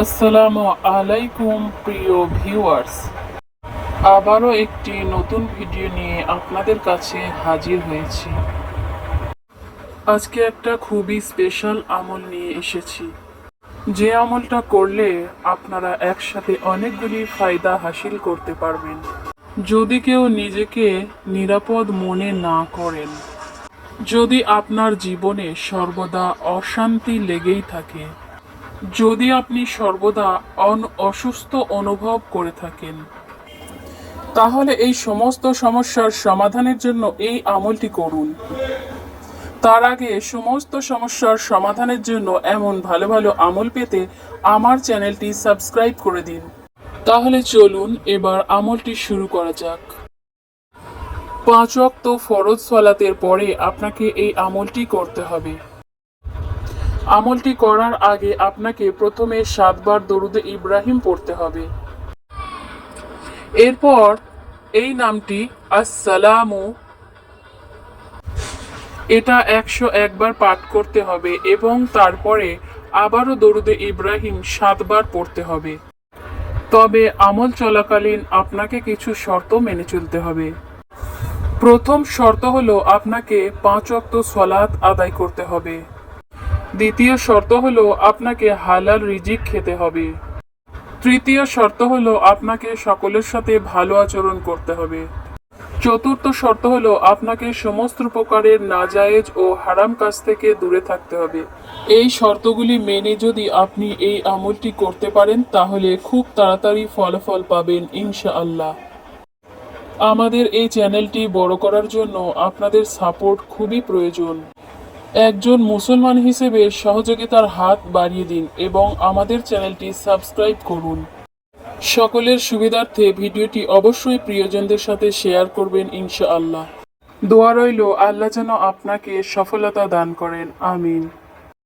আসসালামু আলাইকুম, প্রিয় ভিউয়ার্স। আবারও একটি নতুন ভিডিও নিয়ে আপনাদের কাছে হাজির হয়েছি। আজকে একটা খুবই স্পেশাল আমল নিয়ে এসেছি। যে আমলটা করলে আপনারা একসাথে অনেকগুলি ফায়দা হাসিল করতে পারবেন। যদি কেউ নিজেকে নিরাপদ মনে না করেন, যদি আপনার জীবনে সর্বদা অশান্তি লেগেই থাকে যদি আপনি সর্বদা অন- অসুস্থ অনুভব করে থাকেন, তাহলে এই সমস্ত সমস্যার সমাধানের জন্য এই আমলটি করুন। তার আগে সমস্ত সমস্যার সমাধানের জন্য এমন ভালো ভালো আমল পেতে আমার চ্যানেলটি সাবস্ক্রাইব করে দিন। তাহলে চলুন এবার আমলটি শুরু করা যাক। পাঁচ ওয়াক্ত ফরজ সলাতের পরে আপনাকে এই আমলটি করতে হবে। আমলটি করার আগে আপনাকে প্রথমে সাতবার দরুদে ইব্রাহিম পড়তে হবে। এরপর এই নামটি আসসালামু, এটা একশো একবার পাঠ করতে হবে এবং তারপরে আবারও দরুদে ইব্রাহিম সাতবার পড়তে হবে। তবে আমল চলাকালীন আপনাকে কিছু শর্ত মেনে চলতে হবে। প্রথম শর্ত হলো আপনাকে পাঁচ অক্ত সলাৎ আদায় করতে হবে। দ্বিতীয় শর্ত হলো আপনাকে হালাল রিজিক খেতে হবে। তৃতীয় শর্ত হলো আপনাকে সকলের সাথে ভালো আচরণ করতে হবে। চতুর্থ শর্ত হলো আপনাকে সমস্ত প্রকারের নাজায়েজ ও হারাম কাজ থেকে দূরে থাকতে হবে। এই শর্তগুলি মেনে যদি আপনি এই আমলটি করতে পারেন, তাহলে খুব তাড়াতাড়ি ফলাফল পাবেন ইনশাআল্লাহ। আমাদের এই চ্যানেলটি বড় করার জন্য আপনাদের সাপোর্ট খুবই প্রয়োজন। একজন মুসলমান হিসেবে সহযোগিতার হাত বাড়িয়ে দিন এবং আমাদের চ্যানেলটি সাবস্ক্রাইব করুন। সকলের সুবিধার্থে ভিডিওটি অবশ্যই প্রিয়জনদের সাথে শেয়ার করবেন ইনশাআল্লাহ। দোয়া রইল, আল্লাহ যেন আপনাকে সফলতা দান করেন, আমিন।